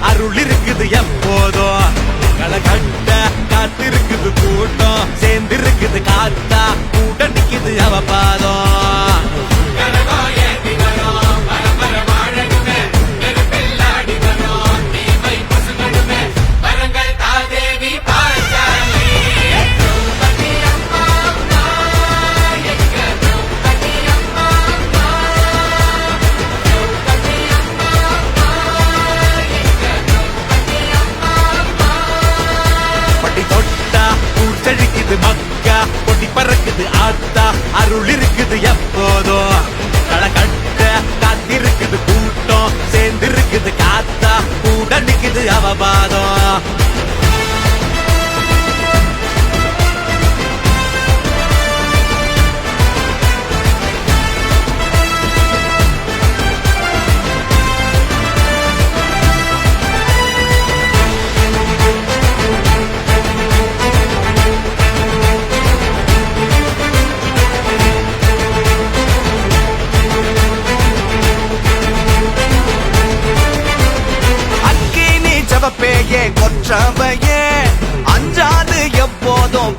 அருள் இருக்குது எப்போதும் களகட்ட காத்திருக்குது கூட்டம். சேர்ந்திருக்குது காத்தா. கூட நிக்குது அவ பாதம். அருள் இருக்குது எப்ப ஜவப்பேயே அஞ்சாது எப்போதும்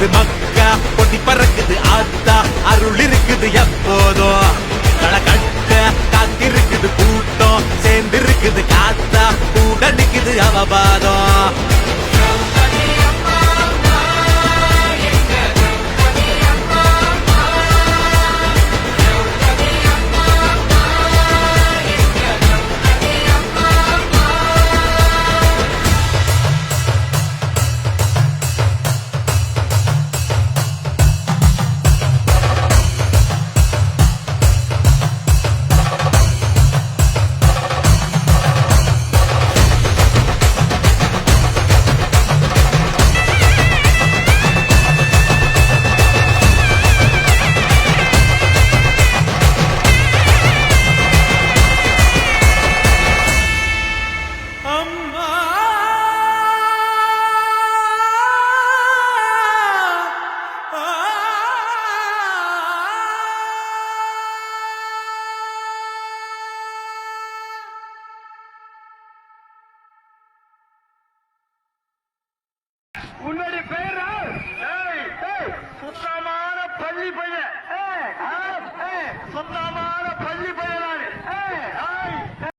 இருக்குது மக்கா பொட்டி பறக்குது ஆத்தா அருள் இருக்குது எப்போதும் களகட்ட காத்திருக்குது கூட்டம் சேர்ந்து இருக்குது காத்தா கூட நிக்குது அவபா ஏய், ஏய், சுத்தமான